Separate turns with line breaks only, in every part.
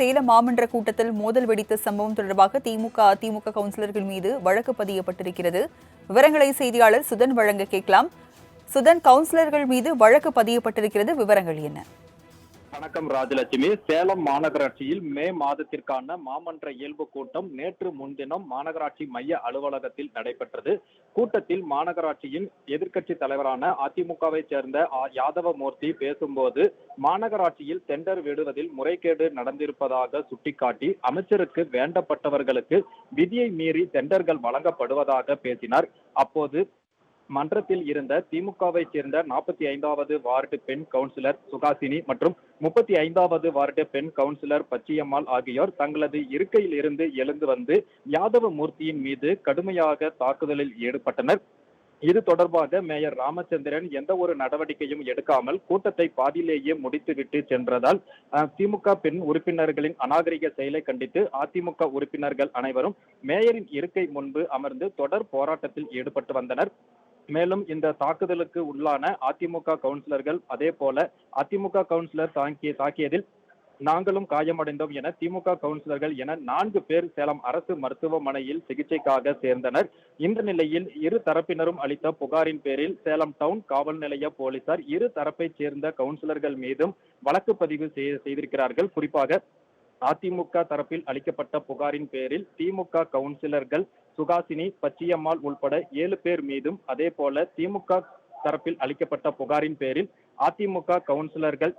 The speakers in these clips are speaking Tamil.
சேலம் மாமன்ற கூட்டத்தில் மோதல் வெடித்த சம்பவம் தொடர்பாக திமுக அதிமுக கவுன்சிலர்கள் மீது வழக்கு பதியப்பட்டிருக்கிறது. விவரங்களை செய்தியாளர் சுதன் வழங்க கேட்கலாம். சுதன் கவுன்சிலர்கள் மீது வழக்கு பதியப்பட்டிருக்கிறது. விவரங்கள் என்ன?
வணக்கம் ராஜலட்சுமி. சேலம் மாநகராட்சியில் மே மாதத்திற்கான மாமன்ற இயல்பு கூட்டம் நேற்று முன்தினம் மாநகராட்சி மைய அலுவலகத்தில் நடைபெற்றது. கூட்டத்தில் மாநகராட்சியின் எதிர்க்கட்சி தலைவரான அதிமுகவை சேர்ந்த யாதவமூர்த்தி பேசும்போது மாநகராட்சியில் டெண்டர் விடுவதில் முறைகேடு நடந்திருப்பதாக சுட்டிக்காட்டி அமைச்சருக்கு வேண்டப்பட்டவர்களுக்கு விதியை மீறி டெண்டர்கள் வழங்கப்படுவதாக பேசினார். அப்போது மன்றத்தில் இருந்த திமுகவை சேர்ந்த நாற்பத்தி ஐந்தாவது வார்டு பெண் கவுன்சிலர் சுகாசினி மற்றும் முப்பத்தி ஐந்தாவது வார்டு பெண் கவுன்சிலர் பச்சியம்மாள் ஆகியோர் தங்களது இருக்கையில் இருந்து எழுந்து வந்து யாதவ மூர்த்தியின் மீது கடுமையாக தாக்குதலில் ஈடுபட்டனர். இது தொடர்பாக மேயர் ராமச்சந்திரன் எந்த ஒரு நடவடிக்கையும் எடுக்காமல் கூட்டத்தை பாதியிலேயே முடித்துவிட்டு சென்றதால் திமுக பெண் உறுப்பினர்களின் அநாகரிக செயலை கண்டித்து அதிமுக உறுப்பினர்கள் அனைவரும் மேயரின் இருக்கை முன்பு அமர்ந்து தொடர் போராட்டத்தில் ஈடுபட்டு வந்தனர். மேலும் இந்த தாக்குதலுக்கு உள்ளான அதிமுக கவுன்சிலர்கள் அதே போல அதிமுக கவுன்சிலர் தாக்கிய தாக்கியதில் நாங்களும் காயமடைந்தோம் என திமுக கவுன்சிலர்கள் என நான்கு பேர் சேலம் அரசு மருத்துவமனையில் சிகிச்சைக்காக சேர்ந்தனர். இந்த நிலையில் இரு தரப்பினரும் அளித்த புகாரின் பேரில் சேலம் டவுன் காவல் நிலைய போலீசார் இரு தரப்பைச் சேர்ந்த கவுன்சிலர்கள் மீதும் வழக்கு பதிவு செய்திருக்கிறார்கள். குறிப்பாக அதிமுக தரப்பில் அளிக்கப்பட்ட புகாரின் பேரில் திமுக கவுன்சிலர்கள் சுகாசினி பச்சியம்மாள் உள்பட ஏழு பேர் மீதும் அதே போல திமுக தரப்பில் அளிக்கப்பட்ட புகாரின் பேரில் அதிமுக கவுன்சிலர்கள்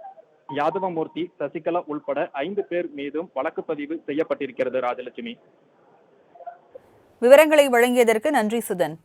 யாதவமூர்த்தி சசிகலா உள்பட ஐந்து பேர் மீதும் வழக்கு பதிவு செய்யப்பட்டிருக்கிறது ராஜலட்சுமி.
விவரங்களை வழங்கியதற்கு நன்றி சுதன்.